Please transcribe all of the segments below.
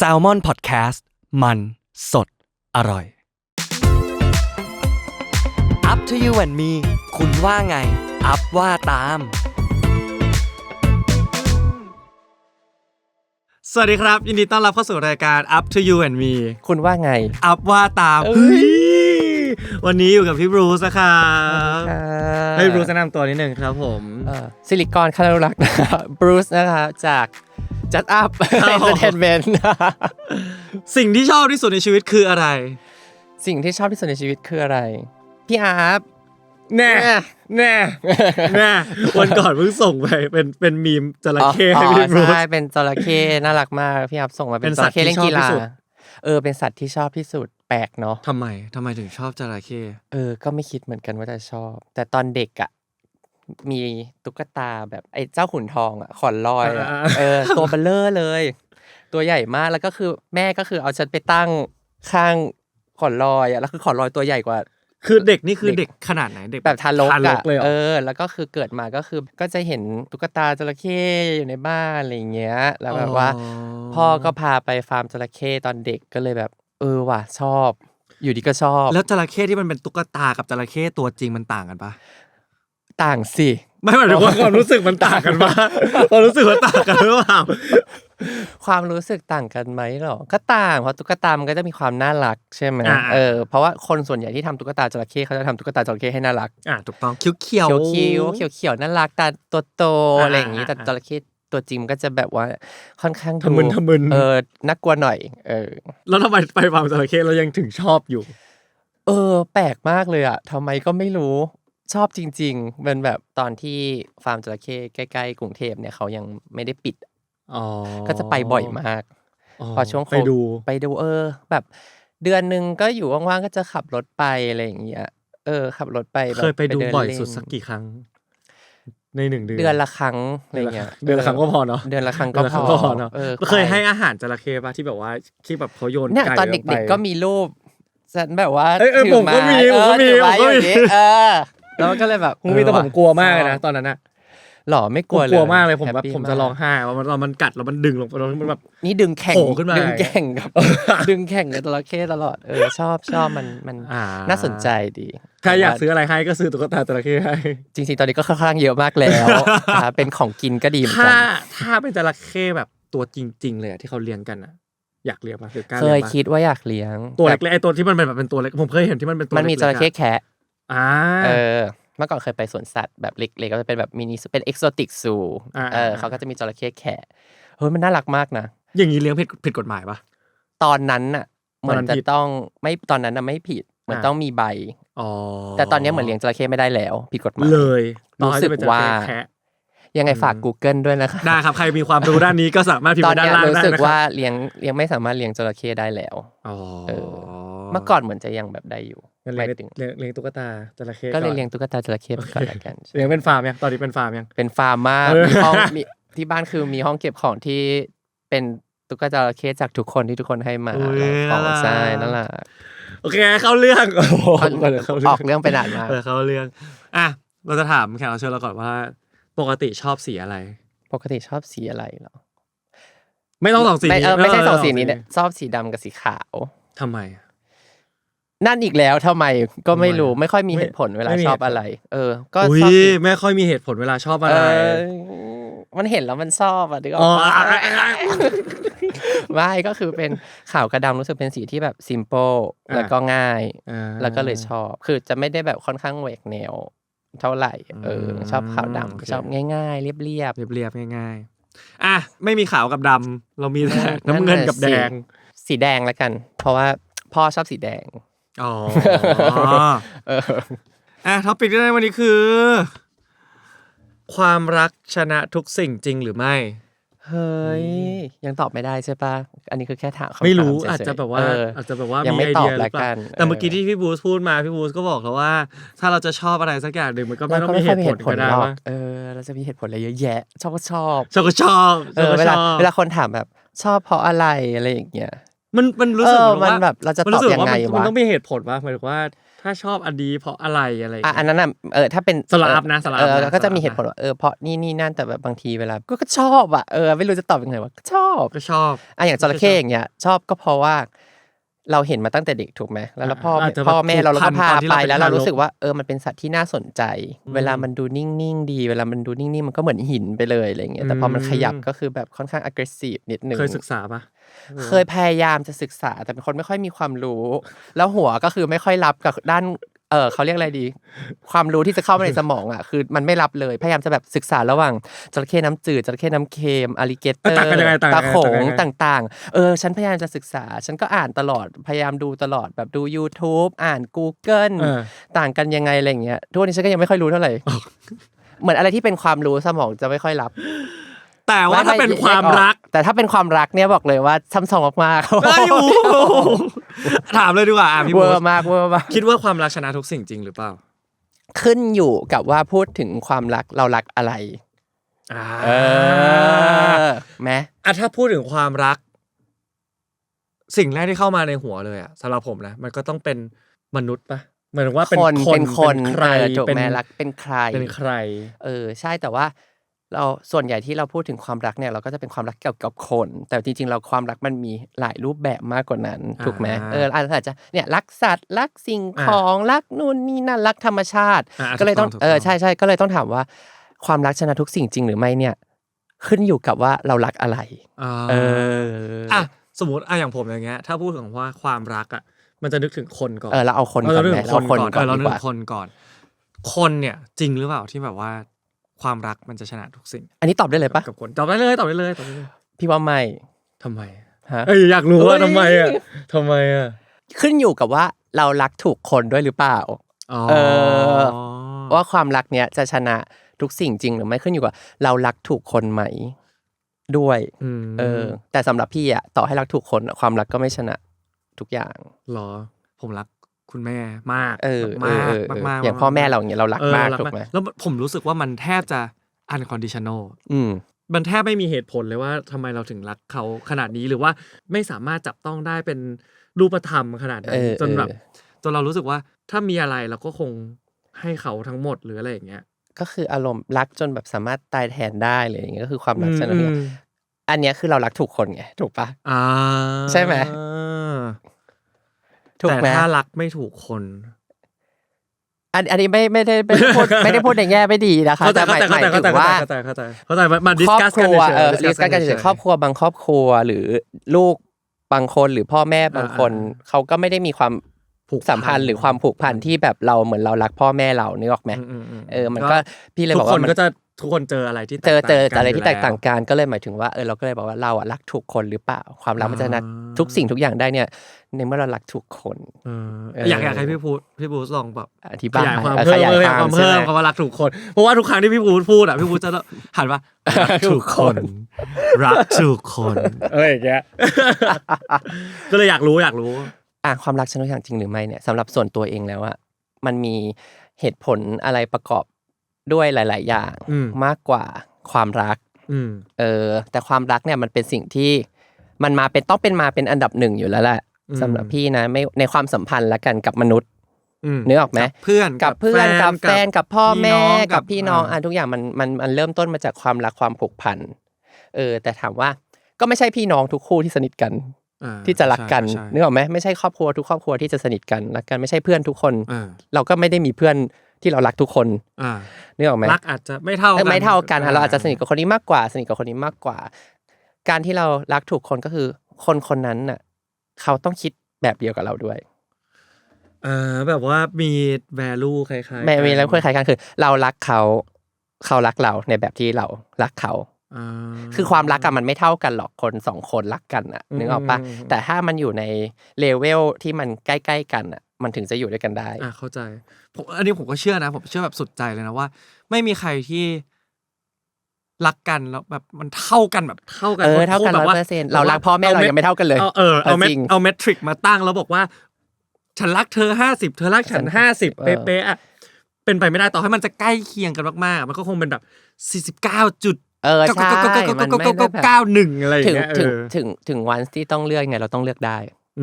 s a l ม o n PODCAST มันสดอร่อย Up to you and me คุณว่าไง อัพว่าตาม สวัสดีครับ ยินดีต้อนรับเข้าสู่รายการ Up to You and Me คุณว่าไง อัพว่าตามเอ้เฮ้ยยวันนี้อยู่กับพี่บรูซนะครับให้บรูซแนะนำตัวนิดนึงครับผม เอ่อซิลิคอนคารุลักษ์นะครับบรูซนะคะจาก จัดอัพครับเอนเตอร์เทนเมนต์สิ่งที่ชอบที่สุดในชีวิตคืออะไร สิ่งที่ชอบที่สุดในชีวิตคืออะไร พี่อาร์ฟแน่แน่แน่แน่วันก่อนเพิ่งส่งไปเป็นเป็นมีมจระเข้ให้อ๋อพี่บรูซใช่เป็นจระเข้น่ารักมากพี่อาร์ฟส่งมาเป็เป็นนสัจตว์ระเข้เล่นที่ชอบกีฬาที่สุดเออเป็นสัตว์ที่ชอบที่สุดแปลกเนาะทำไมทำไมถึงชอบจระเข้เออ ก็ไม่คิดเหมือนกันว่าจะชอบ แต่ตอนเด็กอะ มีตุ๊กตาแบบไอ้เจ้าขุนทองอะขอนลอยอะเออตัวเบลเลอร์เลย ตัวใหญ่มากแล้วก็คือแม่ก็คือเอาฉันไปตั้งข้างขอนลอยอะแล้วคือขอนลอยตัวใหญ่กว่า คือเด็กนี่คือเด็เด็ก กขนาดไหนเด็กแบบทารกทารอะกเลยเหรเอออ แล้วก็คือเกิดมาก็คือก็จะเห็นตุ๊กตาจระเข้อยู่ในบ้านอะไรอย่างเงี้ย แล้วแบบว่า พ่อก็พาไปฟาร์มจระเข้ตอนเด็กก็เลยแบบ เออว่ะชอบ อยู่ดีก็ชอบ แล้วจระเข้ที่มันเป็นตุ๊กตากับจระเข้ตัวจริงมันต่างกันปะ ต่างสิ ไม่หมายถึงว่าความรู้สึกมันต่างกันปะความรู้สึกมันต่างกันหรือเปล่าความรู้สึกต่างกันไหมหรอ ก็ต่างเพราะตุ๊กตามันก็จะมีความน่ารักใช่ไหมอ่าเออ เพราะว่าคนส่วนใหญ่ที่ทำตุ๊กตาจระเข้เขาจะทำตุ๊กตาจระเข้ให้น่ารัก อะถูกต้องคิ้วเขียวเขียวๆเขียวเขียวๆน่ารักตาโตโตๆอ่าอะไรอย่างนี้แต่อ่าจระเข้ตัวจริงมันก็จะแบบว่าค่อนข้างดูทะมึนทะมึนเออน่ากลัวหน่อย เออ แล้วทำไมไปฟาร์มจระเข้เรายังถึงชอบอยู่ เออ แปลกมากเลยอะทำไมก็ไม่รู้ ชอบจริงๆเป็นแบบตอนที่ฟาร์มจระเข้ใกล้ ๆ กรุงเทพเนี่ยเขายังไม่ได้ปิด อ๋อก็จะไปบ่อยมาก พอช่วงโคไปดู ไปดูเออ แบบ เดือนหนึ่งก็อยู่ว่างๆก็จะขับรถไปอะไรอย่างเงี้ยเออ ขับรถไปแบบเคยไปดูเนบ่อยเล่นสุดสักกี่ครั้ง ในหนึ่งเดือน เดือนละครั้งอะไรเงี้ยเดือนละครั้งก็พอเนาะเดือนละครั้งเดืก็อนละพครั้งอก็พอเนาะออเคยไปให้อาหารจระเข้ปะที่แบบว่าที่แบบเขาโยนเนี่ยไก่ตอนลงไป เด็กๆก็มีรูปฉันแบบว่าเอ้ยเอ้ยถืผมก็มีเออผมก็มีถือไว้ผมก็มี อย่างงี้เออ แล้วมันก็เลยแบบผมมีแต่เออผมกลัวมากเลยชนะอบตอนนั้นอะหรอไม่กผลัวมเลยกลัวมากเลยผมฮปแบบปี้ผมจะร้องไห้ว่ามันเรามันกัดแล้วมันดึงลงไปแล้วมันแบบนี่ดึงแข่งโผล่ขึ้นมาดึงแข่งกับดึงแข่งกับจระเข้ตลอดเออชอบชอบมันมันอ่าน่าสนใจดีใครอยากซื้ออะไรให้ก็ซื้อตุ๊กตาจระเข้ให้จริงๆตอนนี้ก็ค่อนข้างเยอะมากแล้วนะคะเป็นของกินก็ดีเหมือนถ้ากันถ้าเป็นจระเข้แบบตัวจริง ๆ เลยอะที่เขาเลี้ยงกันอะอยากเลี้ยงปะหรือกล้าเคเลี้ยงปะคิดว่าอยากเลี้ยง ตัวแต่เล็กๆไอตัวที่มันเป็นแบบเป็นตัวเล็กผมเคยเห็นที่มันเป็นตัวมันมีจล็ระกๆอเข้แคะ อ่าเออเมื่อก่อนเคยไปสวนสัตว์แบบเล็กๆก็จะเป็นแบบมินิเป็นเอ็กโซติกซูอ่าเออเขาก็จะมีจระเข้แคะเฮ้ยมันน่ารักมากนะ อย่างนี้เลี้ยงผิดผิดกฎหมายปะตอนนั้นน่ะเหมือนตอนนั้นจะผิดต้องไม่ตอนนั้นน่ะไม่ผิดเหมือนอ่าต้องมีใบอ๋อแต่ตอนนี้เหมือนเลี้ยงจระเข้ไม่ได้แล้ว ผิดกฎหมายเลยรู้สึกต่อให้จะเป็นจระเข้ว่าแคะยังไงฝากอืม Google ด้วยนะคะได้ครับใครมีความรู้ด้านนี้ก็สามารถพิมตอนพ์ด้านเนี้ยล่างรู้ได้สึกนะครับว่าเลี้ยงเลี้ยงไม่สามารถเลี้ยงจระเข้ได้แล้วอ๋อเออเมื่อก่อนเหมือนจะยังแบบได้อยู่งั้นหเลี้มายยงถึงเลี้ยงเลี้ยงตุ๊กตาจระเข้ก็เลยอนเลี้ยงตุ๊กตาจระเข้ไปก่อนละกันเลี้ยงเป็นฟาร์มยังตอนนี้เป็นฟาร์มยังเป็นฟาร์มมากเออมีห้องมีที่บ้านคือมีห้องเก็บของที่เป็นตุ๊กตาจระเข้จากทุกคนที่ทุกคนให้มาอุ๊ยของน่ารักใช่นั่นแหละโอเคเข้าเรื่องโอ้โหเขาก่อนจะเข้าอเรื่ออกงเรื่องไปนานมากเออเข้าเรื่องอะเราจะถามแขกรับเชิญเราก่อนว่า ปกติชอบสีอะไร ปกติชอบสีอะไรเหรอไม่ต้องสองสีไม่นี้เออไม่ใช่สองสีนี้เเนี่ยชอบสีดำกับสีขาวทำไมอะ นั่นอีกแล้วทำไมก็ไม่รู้ทำไมไม่ค่อยมีไม่เหตุผลเวลาไม่มีชอบเหตุผลอะไรเออก็อุ้ชอบยสีไม่ค่อยมีเหตุผลเวลาชอบอะไร เออมันเห็นแล้วมันชอบอะดิก็อ๋อไม่ก็คือเป็นขาวกับดำรู้สึกเป็นสีที่แบบซิมเ l ิลอ่าแล้วก็ง่ายอ่าแล้วก็เลยชอบ คือจะไม่ได้แบบค่อนข้างแหวกแนว เท่าไหร่เอออืมชอบขาวดำโอเคชอบง่ายๆ เรียบเรียบเรียบๆง่าย ๆ อะไม่มีขาวกับดำเรามีแต่นั่นน้ำเงินน่ะกับแดสิงๆสีแดงแล้วกัน เพราะว่าพ่อชอบสีแดง อ๋อเอออะท็อปิกที่ได้วันนี้คือ ความรักชนะทุกสิ่งจริงหรือไม่ เฮ้ย ยังตอบไม่ได้ใช่ปะอันนี้คือแค่ถามคำถามไม่รู้เฉยๆอาจจะแบบว่า เอออาจจะแบบว่ายังมีไม่ไอตอเดีบยหรือเปละกัล่านแต่เมื่อกี้เออที่พี่บูสพูดมาพี่บูสก็บอกแล้วว่า ถ้าเราจะชอบอะไรสักอย่างหนึ่งมันก็ไม่เราต้องก็มีไม่เหค่อยตุมีผเหลตุผลก็ได้หรอกว่าเออ เราจะมีเหตุผลอะไรเยอะแยะ ชอบก็ชอบชอบก็ชอบเอชอบอก็เวชลาอบเวลาคนถามแบบ ชอบเพราะอะไรอะไรอย่างเงี้ย มันมันรู้สึกเออเหมือนมันว่าแบบเราจะมันตอบรู้สึกยังว่าไงมันมันวะต้องมีเหตุผลว่าหมายถึงว่าถ้าชอบอันนี้เพราะอะไรอะไรอย่างอะเงี้ย อันนั้นน่ะเออถ้าเป็นสลับนะสลับเออนะก็จะมีสลับนะ เหตุผลว่าเออเพราะนี่นี่นั่นแต่แบบบางทีเวลาก็ก็ชอบอะเออไม่รู้จะตอบยังไงวะก็ชอบก็ชอบ อะอย่างจระเข้อย่างเงี้ยชอบก็เพราะว่า เราเห็นมาตั้งแต่เด็กถูกไหมแล้วแล้วพ่ออาจจะแบบพ่อแม่เราเราก็พาผูกพันตอนที่ไปเราเป็นแล้วเราทารกรู้สึกว่าเออมันเป็นสัตว์ที่น่าสนใจ อืมเวลามันดูนิ่งๆดี เวลามันดูนิ่งๆมันก็เหมือนหินไปเลยอะไรเงี้ยแต่พอมันอืม ขยับก็คือแบบค่อนข้าง aggressive นิดนึง เคยศึกษาปะ เคยพยายามจะศึกษา แต่เป็นคนไม่ค่อยมีความรู้ แล้วหัวก็คือไม่ค่อยรับกับด้านเออเขาเรียกอะไรดี ความรู้ที่จะเข้ามาในสมองอะคือมันไม่รับเลยพยายามจะแบบศึกษาระหว่างจระเข้น้ำจืดจระเข้น้ำเค็มอลิเกเตอร์ต่างกันยังไงต่างกันตายังไงโขงต่างกันยังไงต่าง ๆ เออ ฉันพยายามจะศึกษา ฉันก็อ่านตลอดพยายามดูตลอดแบบดู YouTube อ่าน Google เออต่างกันยังไงอะไรอย่างเงี้ยทุกวันนี้ฉันก็ยังไม่ค่อยรู้เท่าไหร่เหมือนอะไรที่เป็นความรู้สมองจะไม่ค่อยรับ แต่ว่าถ้าเป็นความรัก แต่ถ้าเป็นความรักเนี่ยบอกเลยว่าซ้ำซ้อนมากๆเอ้ยโอ้โหถามเลยดีกว่าอะพี่เวบูอสร์มากเวอร์มากคิดว่าความรักชนะทุกสิ่งจริงหรือเปล่า ขึ้นอยู่กับว่าพูดถึงความรักเรารักอะไรอ่าเออแม้อะถ้าพูดถึงความรัก สิ่งแรกที่เข้ามาในหัวเลยอะสำหรับผมนะมันก็ต้องเป็นมนุษย์ปะหมายถึงว่าเป็นคนคนเป็นคนเป็นใครเออถูกเป็นแม่รักเป็นใครเป็นใคร เออ ใช่แต่ว่า เราส่วนใหญ่ที่เราพูดถึงความรักเนี่ยเราก็จะเป็นความรักเกี่ยวกับคน แต่จริงๆเราความรักมันมีหลายรูปแบบมากกว่านั้นอ่าถูกไหมเอออาจจะเนี่ยรักสัตว์รักสิ่งของรักนู่นนี่นั่นรักธรรมชาติอะก็เลยต้องถูกต้องเออใช่ใช่ก็เลยต้องถามว่า ความรักชนะทุกสิ่งจริงหรือไม่เนี่ย ขึ้นอยู่กับว่าเรารักอะไรอ่าเอออะสมมติอะอย่างผมอย่างเงี้ย ถ้าพูดถึงว่าความรักอะมันจะนึกถึงคนก่อนเออเราเอาคนก่อนเรานึกไหมถึงเราคคนนก่อนก่อนเออเราดีนึกกว่าถึงคนก่อนคนเนี่ยจริงหรือเปล่าที่แบบว่า ความรักมันจะชนะทุกสิ่งอันนี้ตอบได้เลยปะกับคนตอบได้เลยตอบได้เลยตอบได้เลยพี่ว่าไม่ทำไมฮะเอ้ยอยากรู้ว่าเอ้ยทำไมอะทำไมอะขึ้นอยู่กับว่าเรารักถูกคนด้วยหรือเปล่าอ๋อเออว่าความรักเนี้ยจะชนะทุกสิ่งจริงหรือไม่ขึ้นอยู่กับเรารักถูกคนไหมด้วยมเออ แต่สำหรับพี่อะต่อให้รักถูกคนอะความรักก็ไม่ชนะทุกอย่างหรอ ผมรัก คุณแม่มากเออมากเออเออมากมากอย่างพ่อแม่เราอย่างเงี้ยเรารักเออมากรัถูกไหมแล้วผมรู้สึกว่ามันแทบจะ unconditional อืมมันแทบไม่มีเหตุผลเลยว่าทำไมเราถึงรักเขาขนาดนี้หรือว่าไม่สามารถจับต้องได้เป็นรูปธรรมขนาดนั้เอนอจนแบบเออจนเรารู้สึกว่าถ้ามีอะไรเราก็คงให้เขาทั้งหมดหรืออะไรอย่างเงี้ยก็คืออารมณ์รักจนแบบสามารถตายแทนได้เลยอย่างเงี้ยก็คือความรักชนะอืทุกอมย่างอันเนี้ยคือเรารักถูกคนไงถูกปะอ่าใช่ไหม ถูกแต่ไหมถ้ารักไม่ถูกคน อันอันนี้ไม่ไม่ได้ไม่ได้พูดไม่ได้พูดในแง่ไม่ดีนะคะแต่หมายหมายถึงว่า เข้าใจเข้าใจเข้าใจมาดิสครอบคัสคกันรัวเฉยเออๆดิสคัสกันเฉยๆครอบครัวบางครอบครัวหรือลูกบางคนหรือพ่อแม่บางคนอ่าเขาก็ไม่ได้มีความผูกสัมพันธ์หรือความผูกพันที่แบบเราเหมือนเรารักพ่อแม่เรานึกออกไหมอืมๆๆเออมันก็พี่เลยทุบอกกคว่านมันก็จะทุกคนเจออะไรที่เจอเจอแตกต่างกันอะไรที่แตกต่างอยู่กันก็เลยหมายถึงว่าเออเราก็เลยบอกว่าเราอะรักถูกคนหรือเปล่า ความรักมันจะนักอ่า ทุกสิ่งทุกอย่างได้เนี่ย ในเมื่อเรารักถูกคนเออเอออยากอยากให้พี่พูดพี่พูดลองแบบอธิขบายยายความเออเพิ่ขมยายเออความความใช่เพิ่ไหมมคำว่ารักถูกคน เพราะว่าทุกครั้งที่พี่พูดพูดอะพี่พูดจะหันว่ารักถูกคน รักถูกคนเอออย่างเงี้ยก็เลยอยากรู้อยากรู้อะความรักชนะทุกอย่างจริงหรือไม่เนี่ยสำหรับส่วนตัวเองแล้วอะมันมีเหตุผลอะไรประกอบด้วยหลาย ๆ อย่างอืมมากกว่าความรักอืมเออ แต่ความรักเนี่ยมันเป็นสิ่งที่มันมาเป็นต้องเป็นมาเป็นอันดับหนึ่งอยู่แล้วแหละอืม สำหรับพี่นะไม่ในความสัมพันธ์ละกันกับมนุษย์อืมนึกออกไหมเพื่อนกับเพื่อนกับแฟนกับพ่อแม่น้งกับพี่น้องาอะทุกอย่างมันมันมันเริ่มต้นมาจากความรักความผูกพันเออ แต่ถามว่าก็ไม่ใช่พี่น้องทุกคู่ที่สนิทกันอ่าที่จะรักกันใช่ใช่นึกออกไหมไม่ใช่ครอบครัวทุกครอบครัวที่จะสนิทกันรักกันไม่ใช่เพื่อนทุกคนอ่าเราก็ไม่ได้มีเพื่อนที่เรารักทุกคนอ่านึกออกไหมรักอาจจะไม่เท่าเอกัอนไม่เท่ากันค่ะเราอาจจะสนิทกับคนนี้มากกว่า สนิทกับคนนี้มากกว่า การที่เรารักถูกคนก็คือ คนคนนั้นน่ะ เขาต้องคิดแบบเดียวกับเราด้วยอ่าแบบว่ามี value คล้ายๆไม่มีกันแล้วคุยคล้ายกันคือ เรารักเขาเขารักเราในแบบที่เรารักเขาอ่าคือความรักอะมันไม่เท่ากันหรอกคนสองคนรักกันอะอืมนึกออกปะอืมแต่ถ้ามันอยู่ในเลเวลที่มันใกล้ๆกันอะมันถึงจะอยู่ด้วยกันได้อ่าเข้าใจผมอันนี้ผมก็เชื่อนะ ผมเชื่อแบบสุดใจเลยนะว่า ไม่มีใครที่ รักกันแล้วแบบมันเท่ากันแบบเท่ากันเออเท่ากันแบบว่า100%เรารักพ่อแม่เรายังไม่เท่ากันเลยเอาเออเอาเมจริงเอาเมทริกมาตั้งแล้วบอกว่า ฉันรักเธอห้าสิบเธอรักฉันฉันห้าสิบเออเป๊ะๆอะเป็นไปไม่ได้ต่อให้มันจะใกล้เคียงกันมากๆ มันก็คงเป็นแบบสี่สิบเก้าจุดเออใช่มันไม่ได้แบบเก้าหนึ่งอะไรอย่าถึงงเงี้ยถึงเออถึงถึงวันที่ต้องเลือกไงเราต้องเลือกได้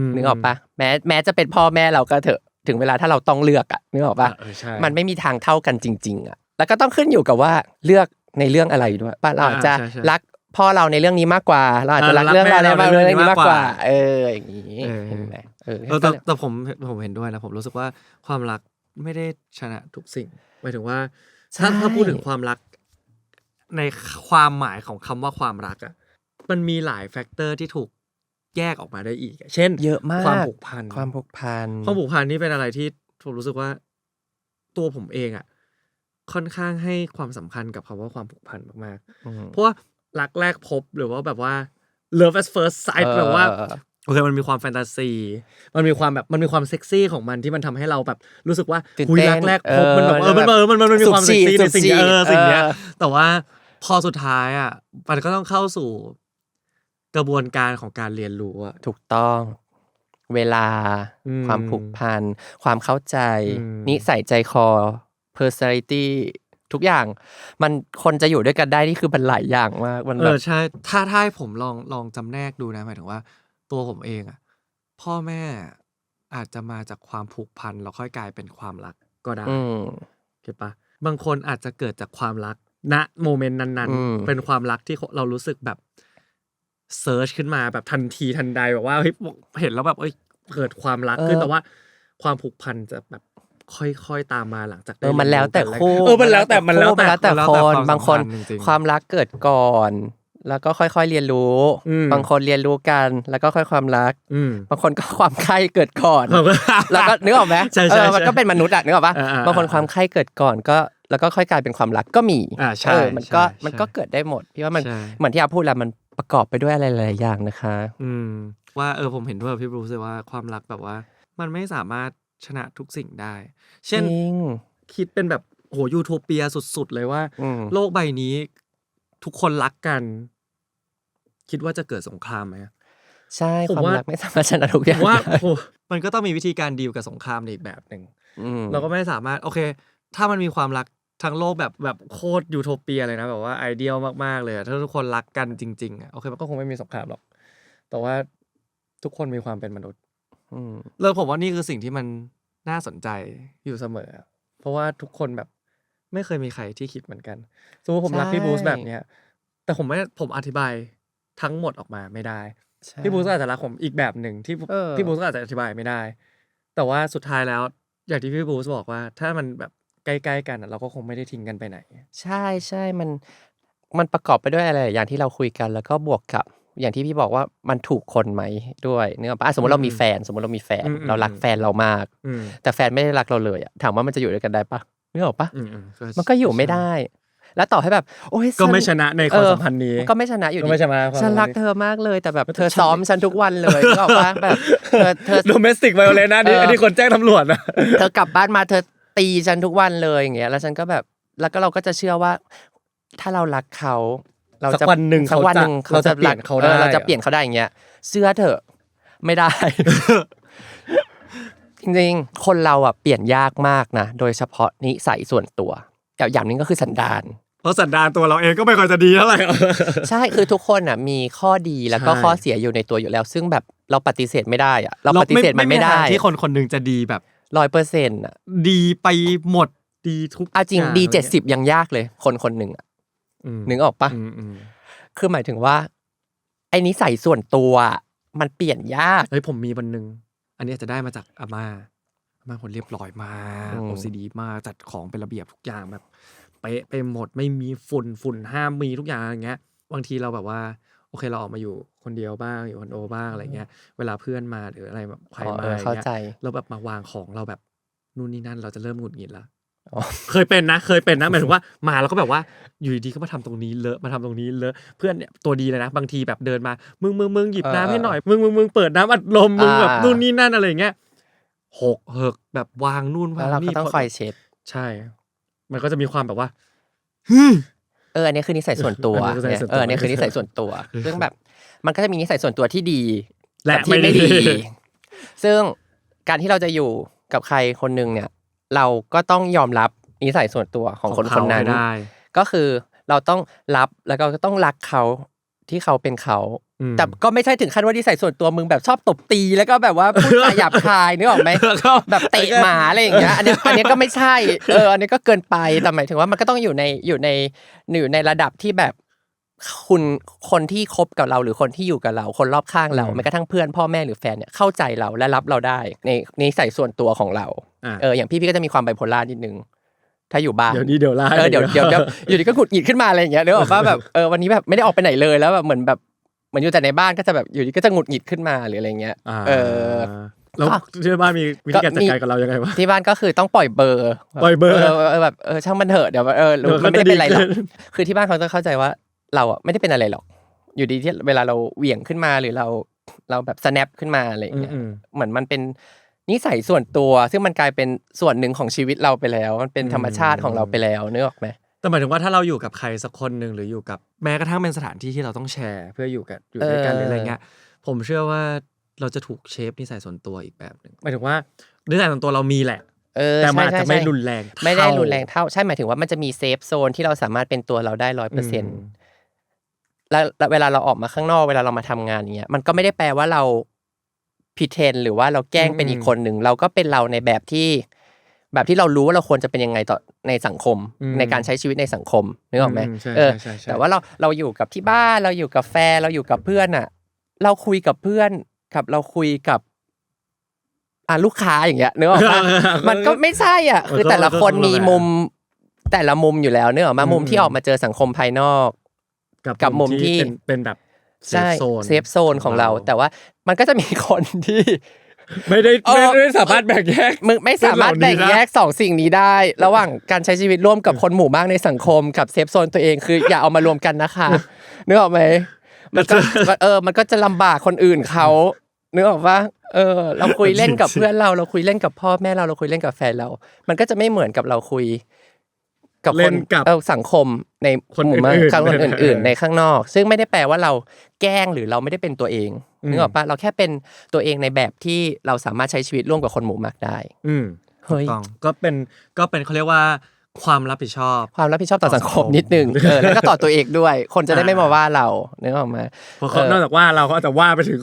มนึกออกปะแม้แม้จะเป็นพ่อแม่เราก็เถอะถึงเวลาถ้าเราต้องเลือกอะนึกออกปะเออใช่มันไม่มีทางเท่ากันจริง ๆอะแล้วก็ต้องขึ้นอยู่กับว่าเลือก ในเรื่องอะไรด้วยป่ะเราอาจจะอ่าใช่ใช่รักพ่อเราในเรื่องนี้มากกว่า เราอาจจะอ่ารักเรื่องรัเรากในแม่เราเรื่องในเรื่องนี้นี้มากกว่ามากกว่า เอออย่างนี้เออเห็นไหมเออเออแต่แต่ผมผมเห็นด้วยนะผมรู้สึกว่าความรักไม่ได้ชนะทุกสิ่งหมายถึงว่าถ้าถ้าพูดถึงความรัก ในความหมายของคำว่าความรักอะมันมีหลายแฟกเตอร์ที่ถูกแยกออกมาได้อีกอะเช่น เยอะมากความผูกพันความผูกพันความผูกพันนี่เป็นอะไรที่ผมรู้สึกว่า ตัวผมเองอะ ค่อนข้างให้ความสำคัญกับคำว่าความผูกพันมากๆอืมเพราะว่ารักแรกพบหรือว่าแบบว่า love at first sight แบบว่าเออโอเคมันมีความแฟนตาซี มันมีความแบบมันมีความเซ็กซี่ของมันที่มันทำให้เราแบบรู้สึกว่าตื่นหุยเต้นรักแรกพบเออมันแบบเออมันแบบเออมันมันมันมีความสุเซ็บกฉี่ซี่ในสิ่งสุบฉี่เออสิ่งเนี้ยเออแต่ว่าพอสุดท้ายอะมันก็ต้องเข้าสู่กระบวนการของการเรียนรู้อะถูกต้องเวลาอืมความผูกพันความเข้าใจอืมนิสัยใจคอ personality ทุกอย่าง มันคนจะอยู่ด้วยกันได้นี่คือมันหลายอย่างมากมันเอแบบ อใช่ ถ้าถ้าให้ผมลองลองจำแนกดูนะหมายถึงว่า ตัวผมเองอะพ่อแม่อาจจะมาจากความผูกพันแล้วค่อยกลายเป็นความรักก็ได้ อืม เก็ตปะบางคนอาจจะเกิดจากความรัก ณโมเมนต์นั้นอืม ๆ เป็นความรักที่เรารู้สึกแบบเซิร์ชขึ้นมาแบบทันทีทันใดแบบว่าเฮ้ยเห็นแล้วแบบเอ้ยเกิดความรักขึ้นแต่ว่า ความผูกพันจะแบบ ค่อยๆตามมาหลังจากเอได้อมันแล้วแต่เรียนรู้คู่กันเออมันแล้วแต่มันแล้วแต่มันแล้วแต่มันคแล้วนแต่บางคนสัมพันธ์จริงๆความรักเกิดก่อน แล้วก็ค่อยๆเรียนรู้อืมบางคนเรียนรู้กันแล้วก็ค่อยความรักอืมบางคนก็ความใคร่เกิดก่อน แล้วก็นึกออกไหมใช่เอใช่อมันใช่ก็เป็นมนุษย์อะนึกออกปะอ่าอ่าบางคนความใคร่เกิดก่อนก็แล้วก็ค่อยกลายเป็นความรักก็มีอ่าใช่เออมันก็ใช่มันก็ใช่เกิดได้หมดพี่ว่ามันใช่เหมือนที่อาพูดแล้วมันประกอบไปด้วยอะไรหลายๆอย่างนะคะ อืม ว่าเออผมเห็นด้วยกับพี่บรูซเลยว่าความรักแบบว่า มันไม่สามารถ ชนะทุกสิ่งได้ เช่นจริงคิดเป็นแบบโหยูโทเปียสุดๆ เลยว่าอืมโลกใบนี้ทุกคนรักกัน คิดว่าจะเกิดสงครามไหมใช่ผมความว่ารักไม่สามารถชนะทุกอผย่างมว่าได้โหมันก็ต้องมีวิธีการดีลกับสงครามในอีกแบบหนึ่งอืมเราก็ไม่สามารถโอเค ถ้ามันมีความรักทั้งโลกแบบแบบโคตรยูโทเปียเลยนะแบบว่าไอเดียลมากๆเลยอะถ้าทุกคนรักกันจริงๆอะโอเคมันก็คงไม่มีสงครามหรอก แต่ว่าทุกคนมีความเป็นมนุษย์ อืมเลยผมว่านี่คือสิ่งที่มันน่าสนใจอยู่เสมอ เพราะว่าทุกคนแบบไม่เคยมีใครที่คิดเหมือนกัน สมมติผมรักพี่ใช่บูสแบบเนี้ย แต่ผมไม่ผมอธิบายทั้งหมดออกมาไม่ได้ ใช่ พี่บูสก็อาจจะรักผมอีกแบบหนึ่งที่เออ พี่บูสก็อาจจะอธิบายไม่ได้ แต่ว่าสุดท้ายแล้วอย่างที่พี่บูสบอกว่า ถ้ามันแบบใกล้ๆกันอะเราก็คงไม่ได้ทิ้งกันไปไหน ใช่ใช่มันมันประกอบไปด้วยอะไรหลายอย่างที่เราคุยกัน แล้วก็บวกกับ อย่างที่พี่บอกว่ามันถูกคนไหมด้วยเนื้อปะอะสมมติเรามีแฟน สมมติเรามีแฟนอืมอืมเรารักแฟนเรามากอืมแต่แฟนไม่ได้รักเราเลยอะถามว่ามันจะอยู่ด้วยกันได้ปะนึกออกปะอืมอืมมันก็อยู่ไม่ได้ แล้วต่อให้แบบ โอ้ยก็ไม่ชฉันะในความสัมพันธ์นี้ ก็ไม่ชนะอยู่ก็ดีไม่ชนะความสัมพันธ์ฉันรักนี้เธอมากเลยแต่แบบก็เธอฉันซ้อมฉันทุกวันเลยนึกออกปะแบบเธอเธอโดเมสติกไวโอเลนนะนี่เอออัอันนี้คนแจ้งตำรวจนะเธอกลับบ้านมาเธอตีฉันทุกวันเลยอย่างเงี้ยแล้วฉันก็แบบแล้วก็เราก็จะเชื่อว่า ถ้าเรารักเขา เราสัจะกวันหนึ่งสักวันหนึ่งเขาจะเราจะเปลี่ยนเขาได้ออเราจะอะเปลี่ยนเขาได้อย่างเงี้ยเชื่อเถอะไม่ได้ จริงๆ คนเราอะเปลี่ยนยากมากนะโดยเฉพาะนิสัยส่วนตัวแต่อย่างหนึงก็คือสันดานเพราะสันดานตัวเราเองก็ไม่ค่อยจะดีเท่าไหร่ใช่คือทุกคนอะมีข้อดีแล้วก็ใช่ข้อเสียอยู่ในตัวอยู่แล้ว ซึ่งแบบเราปฏิเสธไม่ได้อะเราปฏิเสธมันไม่ได้ทางที่คนคนหนึ่งจะดีแบบร้อยเปอร์เซ็นต์อะดีไปหมดดีทุกเอาจริงอย่าดีลยเจ็ดสิบยังยากเลย คนคนหนึ่งอะอืม นึกออกปะอืมอืมคือหมายถึงว่า ไอ้นิสัยส่วนตัวอะมันเปลี่ยนยากเฮ้ยผมมีวันหนึ่งอันนี้อาจจะได้มาจากอาม่าอาม่าคนเรียบร้อยมากอืมโอซีดีมากจัดของเป็นระเบียบทุกอย่างแบบเป๊ะไปหมดไม่มีฝุ่นฝุ่นห้ามมีทุกอย่างอย่างเงี้ยบางทีเราแบบว่าโอเคเราออกมาอยู่คนเดียวบ้างอยู่คอนโดบ้างอะไรเงี้ย เวลาเพื่อนมาหรืออะไรแบบใครอ๋อมาเอออย่างเข้าเงี้ยใจแล้วแบบมาวางของเราแบบนู่นนี่นั่นเราจะเริ่มหงุดหงิดละอ๋อ เคยเป็นนะ เคยเป็นนะหมายถึงว่ามาแล้วก็แบบว่าอยู่ดีๆก็มาทำตรงนี้เลอะมาทำตรงนี้เลอะเพื่อนเนี่ยตัวดีเลยนะ บางทีแบบเดินมา มึงมึงมึงหยิบน้ำให้หน่อย มึงมึงมึงเปิดน้ำอัดลมมึงแบบอ่านู่นนี่นั่นอะไรอย่างเงี้ยหกเหิกแบบวางนู่นแล้ววางเราก็นี่ต้องคอยเช็ดใช่ มันก็จะมีความแบบว่าเอออันนี้คือนิสัยส่วนตัวอันนี้คือนิสัยส่วนตัวเอออันนี้คือนิสัยส่วนตัว ซึ่งแบบ มันก็จะมีนิสัยส่วนตัวที่ดีและกับที่ไม่ไม่ดีดี ซึ่งการที่เราจะอยู่กับใครคนหนึ่งเนี่ย เราก็ต้องยอมรับนิสัยส่วนตัวของคนเขาคนนั้นให้ได้ก็คือเราเราต้องรับแล้วก็ต้องรักเขาที่เขาเป็นเขาอืมแต่ก็ไม่ใช่ถึงขั้นว่านิสัยส่วนตัวมึงแบบชอบตบตีแล้วก็แบบว่าพูดจาหยาบคายนึกออกไหมแล้วก็แบบเตะหมาอะไรอย่างเงี้ยอันนี้อันนี้ก็ไม่ใช่เอออันนี้ก็เกินไปแต่หมายถึงว่ามันก็ต้องอยู่ในอยู่ในอยู่ในระดับที่แบบ คุณคนที่คบกับเราหรือคนที่อยู่กับเรา คนรอบข้างเราอืมแม้กระทั่งเพื่อนพ่อแม่หรือแฟนเนี่ยเข้าใจเราและรับเราได้ ในในนิสัยส่วนตัวของเราอะเอออย่างพี่พี่ก็จะมีความไบโพล่านิดนึงถ้าอยู่บ้านเดี๋ยวนี้เดี๋ยวล่าเออเดี๋ยวเดี๋ยวเดี๋ยวอยู่ดีก็หงุดหงิดขึ้นมาอะไรอย่างเงี้ยเดี๋ยวบอกว่าแบบเออวันนี้แบบไม่ได้ออกไปไหนเลยแล้วแบบเหมือนแบบเหมือนอยู่แต่ในบ้านก็จะแบบอยู่ดีก็จะหงุดหงิดขึ้นมาหรืออะไรเงี้ยอ่าเออแล้วก็ที่บ้านมีวิธีการก็จัดมีการกับเรายังไงวะที่บ้านก็คือต้องปล่อยเบอร์ปล่อยเบอร์เออแบบเออช่างมันเถอะเดี๋ยวเออเดี๋ยวมันไม่ได้เป็นไรหรอกก็จะดีขึ้นคือที่บ้านเขาจะเข้าใจว่า เราอะไม่ได้เป็นอะไรหรอก อยู่ดีที่เวลาเราเหวี่ยงขึ้นมาหรือเราเราแบบ snap ขึ้นมาอะไรอย่างเงี้ยอืมเหมือนมันเป็นนิสัยส่วนตัว ซึ่งมันกลายเป็นส่วนหนึ่งของชีวิตเราไปแล้ว มันเป็นธรรมชาติของเราไปแล้วนึกออกไหมแต่หมายถึงว่าถ้าเราอยู่กับใครสักคนหนึ่งหรืออยู่กับแม้กระทั่งเป็นสถานที่ที่เราต้องแชร์ เพื่ออยู่กันอยู่ด้วยกันหรืออะไรเงี้ยผมเชื่อว่าเราจะถูกเชฟนิสัยส่วนตัวอีกแบบหนึ่งหมายถึงว่านิสัยส่วนตัวเรามีแหละเออแต่มันอาจใช่จะไม่ใช่รุนแรงไม่ได้เท่ารุนแรงเท่าใช่หมายถึงว่ามันจะมีเซฟโซนที่เราสามารถเป็นตัวเราได้ร้อยเปอร์เซ็นต์ แล้วแล้วเวลาเราออกมาข้างนอกเวลาเรามาทำงานอย่างเงี้ยมันก็ไม่ได้แปลว่าเราพิเทนหรือว่าเราแกล้งเป็นอีกคนหนึ่งเราก็เป็นเราในแบบที่ แบบที่เรารู้ว่าเราควรจะเป็นยังไงต่อในสังคมอืมในการใช้ชีวิตในสังคมนึกออกไหมอืมใช่เออใช่ใช่ใช่แต่ว่าเราเราอยู่กับที่บ้านเราอยู่กับแฟนเราอยู่กับเพื่อนอะ เราคุยกับเพื่อนกับเราคุยกับอ่าลูกค้าอย่างเงี้ยนึกออกปะมันก็ไม่ใช่อะมันก็คือแต่ละคนมันก็คนละมีแบบมุมแต่ละมุมอยู่แล้วเนกอะมาอืมมุมที่ออกมาเจอสังคมภายนอก กับมุมที่เป็นเป็นแบบเซใช่ฟโซนเซฟโซนของเรา แต่ว่ามันก็จะมีคนที่ไม่ได้เออไม่ได้สามารถแบ่งแยกมึงไม่สามารถแบ่งแยกสองสิ่งนี้ได้ ระหว่างการใช้ชีวิตร่วมกับคนหมู่มากในสังคมกับเซฟโซนตัวเองคืออย่าเอามารวมกันนะคะนึกออกไหมมันก็เออมันก็จะลำบากคนอื่นเขานึกออกปะเออ เราคุยเล่นกับเพื่อนเราเราคุยเล่นกับพ่อแม่เราเราคุยเล่นกับแฟนเรา มันก็จะไม่เหมือนกับเราคุย กับเล่คนนกับเออสังคมในคนหมู่มากอื่นๆกับคนเอออื่นๆในข้างนอก ซึ่งไม่ได้แปลว่าเราแกล้งหรือเราไม่ได้เป็นตัวเองอืมนึกออกปะเราแค่เป็นตัวเองในแบบที่เราสามารถใช้ชีวิตร่วมกับคนหมู่มากได้ อืมเฮ้ยถูกต้องก็เป็นก็เป็นเขาเรียกว่าความรับผิดชอบ ความรับผิดชอบต่อสังคมต่อสังคมนิดนึงเออแล้วก็ต่อตัวเองด้วย คนจะได้ไม่มาว่าเรานึกออกมาเพราะเขาเออนอกจากว่าเราเขาอาจจะว่าไปถึง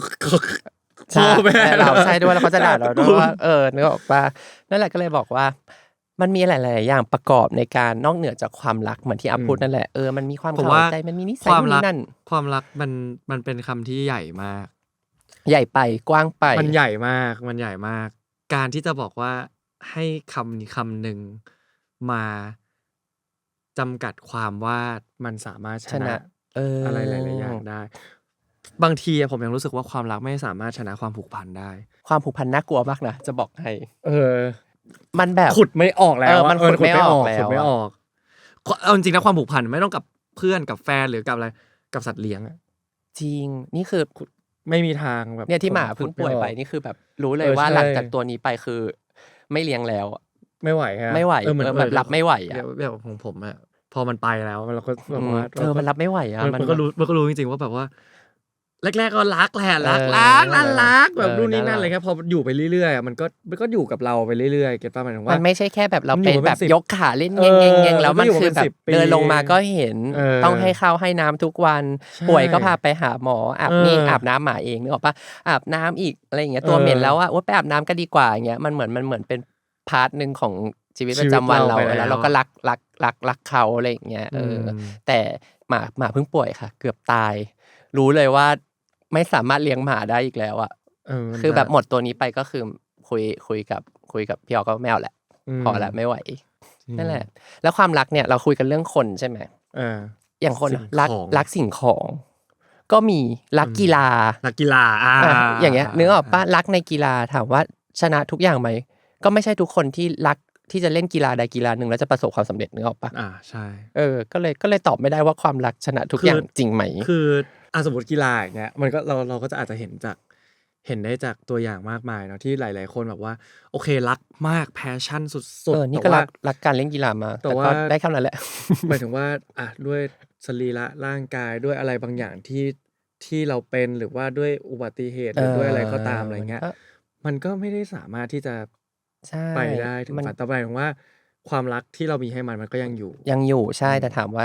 ใช่พ่อแม่เราใช่ด้วยแล้วเขาจะด่าเราด้วยว่าเออนึกออกปะนั่นแหละก็เลยบอกว่า มันมีหลาย ๆ อย่างประกอบในการนอกเหนือจากความรักเหมือนที่อัพพูดนั่นแหละเออมันมีความผมเข้าว่าใจมันมีนิสัคยวามนู่นรักนี่นั่น ความรักมันมันเป็นคำที่ใหญ่มาก ใหญ่ไปกว้างไป มันใหญ่มากมันใหญ่มาก การที่จะบอกว่าให้คำนี้คำหนึ่งมาจำกัดความว่ามันสามารถชชนะ นะเออออะไรหลายๆอย่างได้ บางทีอะผมยังรู้สึกว่าความรักไม่สามารถชนะความผูกพันได้ ความผูกพันน่ากลัวมากนะจะบอกให้ เออ มันแบบขุดไม่ออกแล้วเอออะมันขุดไม่ออกแล้ว ขุดไม่อะออกเอาจริงๆนะความผูกพันไม่ต้องกับเพื่อนกับแฟนหรือกับอะไรกับสัตว์เลี้ยงอะจริงนี่คือไม่มีทางแบบเนี่ยที่หมาขุเพิ่ดงไม่ป่วยออกไปนี่คือแบบ รู้เลยเออว่าใช่หลังจากตัวนี้ไปคือ ไม่เลี้ยงแล้วอะไม่ไหวฮะไม่ไหวเออมันเออแบบรับไม่ไหวอะแบบแบบของผมอะพอมันไปแล้วเราก็แบบว่าเออมันรับไม่ไหวอะมันมันก็รู้มันก็รู้จริงๆว่าแบบว่า แรกๆก็รักแหละรักเออรักน่ารักแบบเออนู่นนี่นั่นน่ารักอะไรเงี้ยพออยู่ไปเรื่อยๆอะมันก็มันก็อยู่กับเราไปเรื่อยๆเก็ตป่ะหมายถึงว่ามันไม่ใช่แค่แบบเรามันอยู่เป็นมาเป็นแบบสิบยกขาเล่นเอเงองเงงๆแล้วมันมันอยู่คือมาแบเป็นสิบบปีเดินลงมาก็เห็นเออต้องให้ข้าวให้น้ำทุกวันใช่ป่วยก็พาไปหาหมออาบเออนี่อาบน้ำหมาเองนึกออกปะอาบน้ำอีกอะไรอย่างเงี้ยตัวเออเหม็นแล้วอะว่าไปอาบน้ำก็ดีกว่าอย่างเงี้ยมันเหมือนมันเหมือนเป็นพาร์ทหนึ่งของชีวิตประจำวันชีวิตเราเราไปแล้วแล้วเราก็รักรักรักรักเขาอะไรอย่างเงี้ยเอออมแต่หมาหมาเพิ่งป่วยค่ะ เกือบตาย รู้เลยว่า ไม่สามารถเลี้ยงหมาได้อีกแล้วอะเออมันคือแบบจะหมดตัวนี้ไปก็คือคุยคุยกับคุยกับพี่ออก็ไม่เอาแหละมพอละไม่ไหวอืมนั่นแหละ แล้วความรักเนี่ยเราคุยกันเรื่องคนใช่ไหมเอออย่างคนสิ่งรักของรักสิ่งของ ก็มีรักกีฬานักกีฬาอ่าอะอย่างเงี้ยนึกออกปะรักในกีฬาถามว่าชนะทุกอย่างไหมก็ไม่ใช่ทุกคนที่รัก ที่จะเล่นกีฬาใดกีฬาหนึ่งแล้วจะประสบความสำเร็จนึกออกปะอ่าใช่เออก็เลยก็เลยตอบไม่ได้ว่าความรักชนะทุกคือออย่างจริงไหม คืออะสมมติกีฬาอย่างเงี้ยมันก็เราเราก็จะอาจจะเห็นจากเห็นได้จากตัวอย่างมากมายเนาะที่หลาย ๆ คนแบบว่า โอเครักมากแพชชั่นสุดๆเออนี่แต่ก็รัว่ากรักการเล่นกีฬามา แต่แต่ว่าก็ได้เท่านั้นแหละหมายถึงว่าอะด้วยสรีระร่างกายด้วยอะไรบางอย่างที่ที่เราเป็นหรือว่าด้วยอุบัติเหตุหรือด้วยอะไรก็ตามอะไรเงี้ยก็มันก็ไม่ได้สามารถที่จะ ใช่ ไปได้ถึงมันฝันแต่หมายถึงว่า ความรักที่เรามีให้มันมันก็ยังอยู่ ยังอยู่ใช่แต่ถามว่า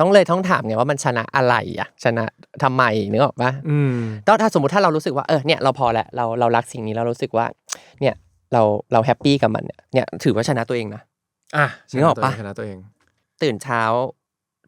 ต้องเลยต้องถามไงว่ามันชนะอะไรอะ ชนะทำไมนึกออกปะอืมแล้วถ้าสมมติถ้าเรารู้สึกว่าเออเนี่ยเราพอแล้วเราเรารักสิ่งนี้เรารู้สึกว่า เนี่ยเราเราแฮปปี้กับมันเนี่ยเนี่ยถือว่าชนะตัวเองนะ อะนึกออกปะ ชนะตัวเองตื่นเช้า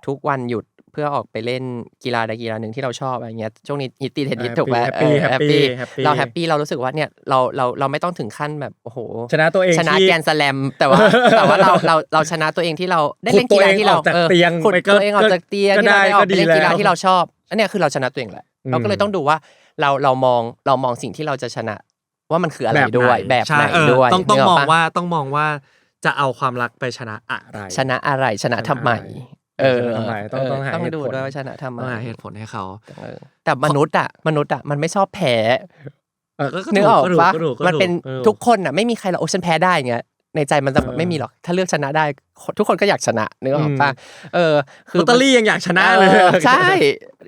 ทุกวันหยุดเพื่อออกไปเล่นกีฬาใดกีฬาหนึ่งที่เราชอบอะไรเงี้ยช่วงนี้ฮิตตี้เทนนิสถูกไหมแฮปปี้เออแฮปปี้แฮปปี้เราแฮปปี้เรารู้สึกว่าเนี่ยเราเราเราไม่ต้องถึงขั้นแบบโอ้โหชนะตัวเองชนะที่แกนสแลมแต่ว่าแต่ว่าเราเราเราชนะตัวเองที่เราได้เล่นกีฬาที่เราขุดตัวเองออกจากออเตียงขุดไปก็ตัวเองออกจากเตียงก็ที่เราได้ได้ออกก็ไปดีเล่นกีฬาแล้วที่เราชอบอันเนี้ยคือเราชนะตัวเองแหละอืมเราก็เลยต้องดูว่าเราเรามองเรามองสิ่งที่เราจะชนะว่ามันคืออะไรด้วยแบบใช่ไหนเออด้วยต้องต้องนึกมกองปะว่าต้องมองว่าจะเอาความรักไปชนะอะไร ชนะอะไรชนะทำไม เออชนะทำไมต้องต้องหาต้องเหตุดูผลด้วยว่าชนะทำไมต้องหาเหตุผลให้เขาเออแต่มนุษย์อะมนุษย์อะมันไม่ชอบแพ้เออก็นึกออกถูปะถูถูมันเป็นถูทุกคนอะไม่มีใครหรอกโอ้ฉันแพ้ได้เงี้ยในใจมันจะแบบเออไม่มีหรอก ถ้าเลือกชนะได้ ทุกคนก็อยากชนะนึกออกปะเออ คือลอตเตอรี่ยังอยากชนะเลยออใช่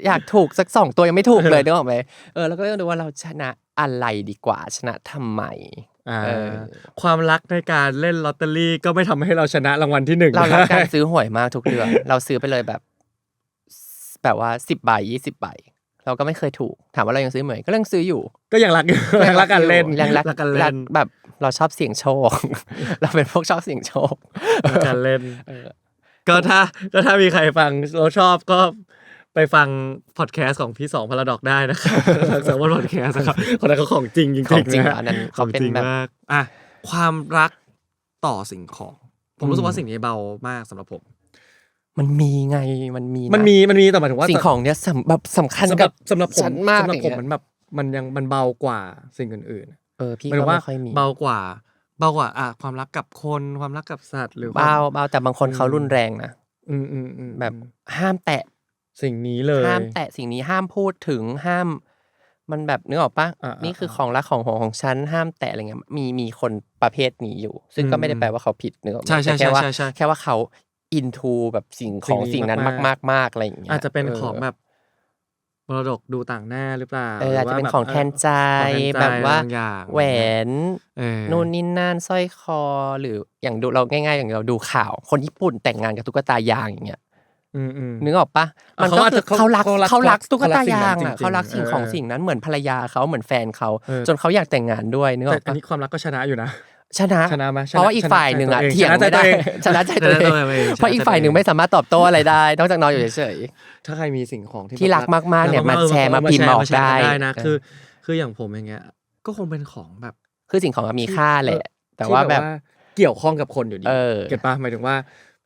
อยากถูกสักสองตัวยังไม่ถูกเลยนึกออกไหมเออแล้วก็ต้องดูว่าเราชนะอะไรดีกว่าชนะทำไมอ่าเออ ความรักในการเล่นลอตเตอรี่ก็ไม่ทำให้เราชนะรางวัลที่หนึ่งเรารักการได้ซื้อหวยมากทุกเดือนเราซื้อไปเลยแบบ แบบว่าสิบใบยี่สิบใบเราก็ไม่เคยถูก ถามว่าเรายังซื้อไหมก็ยังซื้ออยู่ ก็ยังรักอยู่ยังรักกันเล่นยังรักกันเล่นแบบเราชอบเสี่ยงโชค เราเป็นพวกชอบเสี่ยงโชครักกันเล่นเออก็ถ้าก็ถ้ามีใครฟังเราชอบก็ ไปฟังพอดแคสต์ของพี่สองพาราดอกได้นะครับทางเซิร์ฟเวอร์พอดแคสต์นะครับคนนั้นเขาของจริงจริงๆของจริงนะอันนั้นขเขาองเป็นจริงแบบมากอะความรักต่อสิ่งของ ผมรู้สึกว่าอืมสิ่งนี้เบามากสำหรับผม มันมีไงมันมีะมันมีมันมีแต่หมายถึงว่าสิ่งของเนี้ยสำแบบสำคัญสำหกัรับบสำหรับผมฉันมากสำหรับอย่างผเงี้มยมันแบบมันยังมันเบากว่าสิ่งอื่นๆ เออพี่หมายก็ถึงว่าไม่ค่อยมีเบากว่า เบากว่าอะความรักกับคนความรักกับสัตว์หรือควมเบาเบาแต่บางคนเขาอืมรุนแรงนะอืมอืมอืมแบบห้ามแตะ สิ่งนี้เลย ห้ามแตะสิ่งนี้ห้ามพูดถึงห้าม มันแบบนึกออกปะอ่าๆนี่คือของรักของหวงของฉันห้ามแตะอะไรเงี้ยมีมีคนประเภทนี้อยู่ ซึ่งก็อืมไม่ได้แปลว่าเขาผิดนึกออกไหมใช่ใช่แต่แค่ว่าใช่ใช่ใช่แค่ว่าเขาอินทูแบบสิ่งของสิ่งนี้สิ่งนั้นมากๆมากๆมากๆอะไรอย่างเงี้ยอาจจะเป็นของอแบบมรดกดูต่างหน้าหรือเปล่าเอออาจจะเป็นหรืว่าของบบแทนใจของทนใจแบบว่าบางอย่างแหวนเออนู่นนี่นั่นสร้อยคอหรืออย่างดูเราง่าย ๆ อย่างเราดูข่าว คนญี่ปุ่นแต่งงานกับตุ๊กตายางอย่างเงี้ยอืมอืม นึกออกปะอะมันก็เขาอาจคืจะอเขารักเขารักเขารักเขาตุ๊กรักตาสิ่งนั้นยางอะจริงๆเขารักสิ่งของเออสิ่งนั้นเหมือนภรรยาเขาเหมือนแฟนเขาเออจนเขาอยากแต่งงานด้วยนึกอแต่อกอันปะนี้ความรักก็ชนะอยู่นะชนะชนะไหมชนะเพราะว่าอีกชนะฝ่ายหนึ่งอะใจตัวเองเถียงไม่ได้ชนะใจตัวเองชนะใจตัวเองเพราะอีกฝ่ายหนึ่งไม่สามารถตอบโต้อะไรได้ นอกจากนอนอยู่เฉยถ้าใครมีสิ่งของที่ที่รักแบบมากๆเนี่ยรัมาแชร์มาพิมพ์แชบอกแชร์ได้นะเออคือ คืออย่างผมอย่างเงี้ย ก็คงเป็นของแบบๆคือสิ่งของมันมีค่าแหละแต่ที่ว่าแบบเกี่ยวข้องกับคนอยู่ดีเออเก็ตปะหมายถึงว่า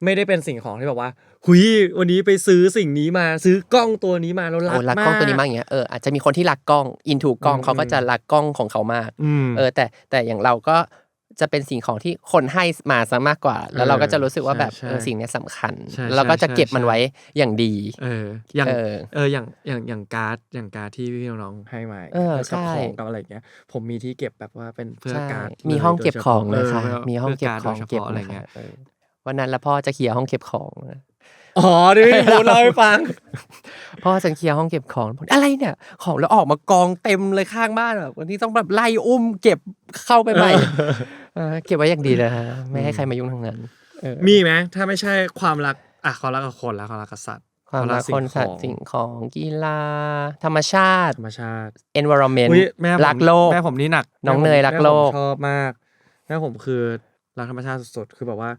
ไม่ได้เป็นสิ่งของที่แบบว่า หุยวันนี้ไปซื้อสิ่งนี้มาซื้อกล้องตัวนี้มาแล้วรักโอ้รักกล้องตัวนี้มากอย่างเงี้ยเอออาจจะมีคนที่รักกล้องอินทูกล้องอืมเขาก็จะรักกล้องของเขามากอืมเออ แต่แต่อย่างเราก็จะเป็นสิ่งของที่คนให้มาซะมากกว่า แล้วเราก็จะรู้สึกว่าแบบใช่เออสิ่งเนี้ยสำคัญใช่แล้วเราก็จะใช่เก็บมันใช่ไว้อย่างดี เอออย่างเออเอออย่างอย่างอย่างการ์ดอย่างการ์ดที่พี่น้องๆให้มาเออกับใช่ของกับอะไรอย่างเงี้ย ผมมีที่เก็บแบบว่าเป็นเพื่อใช่การ์ดมีห้องเก็บของเลยค่ะโดฉพามีห้องเก็บของพื่าร์ดโดยฉเก็บพาะอะไรนะเงี้คะยเออวันนั้นแล้วพ่อจะเคลียร์ห้องเก็บของนะ อ๋อที่พี่พูดเล่าให้ฟังพ่อฉันเคลียร์ห้องเก็บของบอกอะไรเนี่ย ของแล้วออกมากองเต็มเลยข้างบ้านแบบวันนี้ต้องแบบไล่อุ้ม เก็บเข้าไปใหม่เออเก็บไว้อย่างดีเลยฮะไม่ให้ใครมายุ่งทั้งนั้นเออมีไหมถ้าไม่ใช่ความรักอะความรักกับคนแล้วความรักกับสัตว์ความรักคนสัตว์สิ่งของกีฬาธรรมชาติธรรมชาติ environment อุ๊ยแม่ผมรักโลกแม่ผมนี่หนัก น้องเนยรักโลกแม่ผมชอบมากแม่ผมคือรักธรรมชาติสุดๆคือแบบว่า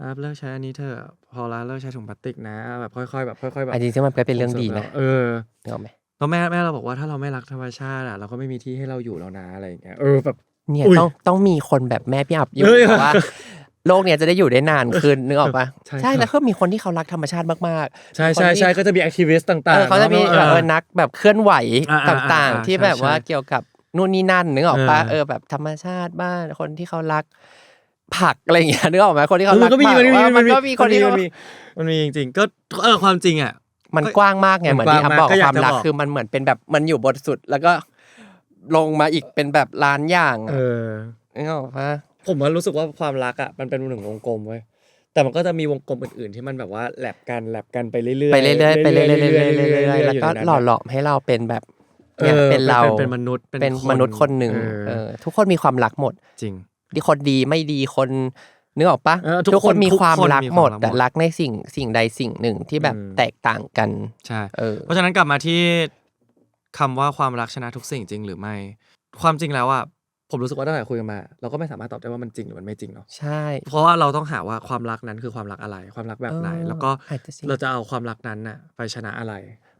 อะเลิกใช้อันนี้เถอะพอละเลิกใช้ถุงพลาสติกนะแบบค่อยๆแบบค่อยๆแบบอันจริงๆมันก็เป็นเรื่องดีนะเออนึกออกไหมแล้วแม่แม่เราบอกว่าถ้าเราไม่รักธรรมชาติอะเราก็ไม่มีที่ให้เราอยู่แล้วนะอะไรอย่างเงี้ยเออแบบเนี่ยอุ๊ยต้องต้องมีคนแบบแม่พี่อับอยู่เอ้ยเพราะว่าโลกเนี่ยจะได้อยู่ได้นานขึ้นนึกออกปะใช่ใช่ครับแล้วก็มีคนที่เขารักธรรมชาติมากๆ ใช่คนใช่ที่ใช่ก็จะมีแอคทิวิสต์ต่างๆเออเขาจะมีนแบบอเออนักแบบเคลื่อนไหวอ่าตอ่า่างอ่าๆที่ใช่แบบว่าใช่เกี่ยวกับนู่นนี่นั่นนึกออกปะเออเออแบบธรรมชาติบ้านคนที่เขารัก ผักอะไรอย่างเงี้ยนึกออกไหมคนที่เขาเอรัอกก็มีผัมันมีว่ามันมีก็มีคนที่มันมีมันมีจริงๆ ก็เออความจริงอะมันกว้างมากไงมันเหมือนที่กว้างอัพบอกมากก็อยากความรักจะบอกคือมันเหมือนเป็นแบบมันอยู่บนสุด แล้วก็ลงมาอีกเป็นแบบล้านอย่างเออะอนึกออกปะผมว่ารู้สึกว่าความรักอะมันเป็นหนึ่งวงกลมเว้ยแต่มันก็จะมีวงกลมอื่นๆที่มันแบบว่าแลบกันแลบกันไปเรื่อยๆไปเรื่อยๆไปเรื่อยๆเรื่อยๆเรื่อยๆเรื่อยๆแล้วก็ยู่ในนั้นหล่อหลอมให้เราเป็นแบบเอเนี่ยอเป็นเราเป็นมนุษย์เป็นมนุษย์คนหนึ่งเออเออทุกคนมีความรักหมดจริง ดีคนดีไม่ดีคนนึกออกปะเออทุกทุกคนคนมีทุกความคนรักมีหมดความรักหมดแต่รักในสิ่งสิ่งใดสิ่งหนึ่งที่แบบอืมแตกต่างกันใช่เออเพราะฉะนั้นกลับมาที่คำว่าความรักชนะทุกสิ่งจริงหรือไม่ ความจริงแล้วอะผมรู้สึกว่าตั้งแต่คุยกันมา เราก็ไม่สามารถตอบได้ว่ามันจริงหรือมันไม่จริงเนาะใช่ เพราะว่าเราต้องหาว่าความรักนั้นคือความรักอะไร ความรักแบบไหนเออแล้วก็อาจจะจริงเราจะเอาความรักนั้นน่ะไปชนะอะไร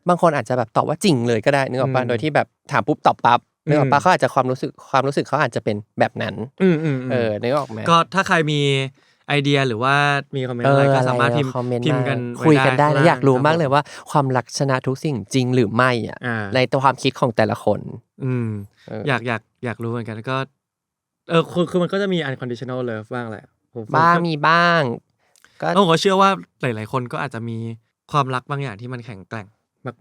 บางคนอาจจะแบบตอบว่าจริงเลยก็ได้นึกออกปะอืมโดยที่แบบถามปุ๊บตอบปั๊บ นึกออกอืปะมเขาอาจจะความรู้สึกความรู้สึกเขาอาจจะเป็นแบบนั้นอืมอืมเออนึกออกไหมก็ถ้าใครมีไอเดียหรือว่ามีคอมเมนต์อะไรก็สามารถพิมพ์คอมเมนต์พิมพ์กันมาคุยกันได้ว้นะอยากรู้ข้งมากเลยว่าความรักชนะทุกสิ่งจริงหรือไม่อะอ่าในตัวความคิดของแต่ละคน อืมเอออยากอยากอยากรู้เหมือนกันก็ เออคือคือมันก็จะมี unconditional love บ้างแหละผมผมบ้างก็มีบ้างก็แล้วผมก็เชื่อว่าหลาย ๆ คนก็อาจจะมีความรักบางอย่างที่มันแข็งแกร่ง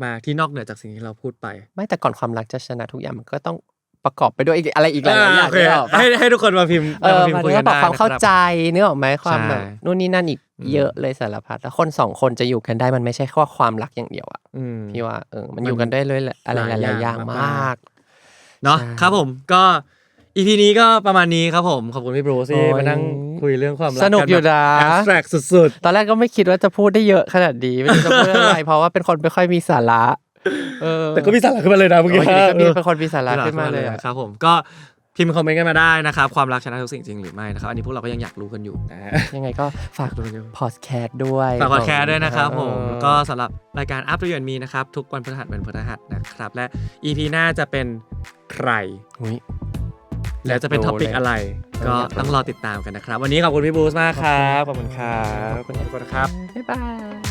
มาก ๆ ที่นอกเหนือจากสิ่งที่เราพูดไป ไม่แต่ก่อนความรักจะชนะทุกอย่างมันก็ต้องประกอบไปด้วยอีกอะไรอีกหลายๆอย่างโอเคนึกออกปะให้ให้ทุกคนมาพิมพ์เออมาพิมมันพ์คุยก็กันบอกได้ความเข้านะครับใจนึกออกไหมความแบบใช่นู่นนี่นั่นอีกอืมเยอะเลยสารพัดแล้วคนสองคนจะอยู่กันได้มันไม่ใช่แค่ความรักอย่างเดียวอะอืมพี่ว่าเออมันมันอยู่กันได้เลยอะไรหหลายลายๆอย่างอย่างมมากากเนาะใช่ครับผมก็ อีพีนี้ก็ประมาณนี้ครับผม ขอบคุณพี่บรูซที่โอ้ย มานั่งคุยเรื่องความรักสนุกอยู่นะ แอบสแตรกสุดตอนแรกก็ไม่คิดว่าจะพูดได้เยอะขนาดนี้ไม่รู้จะพูดอะไร เพราะว่าเป็นคนไม่ค่อยมีสาระ เออๆ แต่ก็มีสาระขึ้นมาเลยนะเมื่อกี้โอ้ยก็มีเออเป็นคนมีสาระขึ้นมาเลยอะ ครับผมก็พิมพ์คอมเมนต์กันมาได้นะครับ ความรักชนะทุกสิ่งจริงหรือไม่นะครับอันนี้พวกเราก็ยังอยากรู้กันอยู่นะฮะ ยังไงก็ฝากดูกันอยู่ พอดแคสต์ด้วยฝากพอดแคสต์ด้วยนะครับผมเออแล้วก็สำหรับรายการ Up to You and Me นะครับ ทุกวันพฤหัสเป็นพฤหัสนะครับ และ EP หน้าจะเป็นใคร อุ๊ย แล้วจะเป็นอยากท็รู้อปิกเลยอะไรเออก็อยากรู้ต้องรอติดตามกันนะครับ วันนี้ขอบคุณพี่บรูซมากครับ ขอบคุณครับขอบคุณทุกคนครับ บ๊ายบาย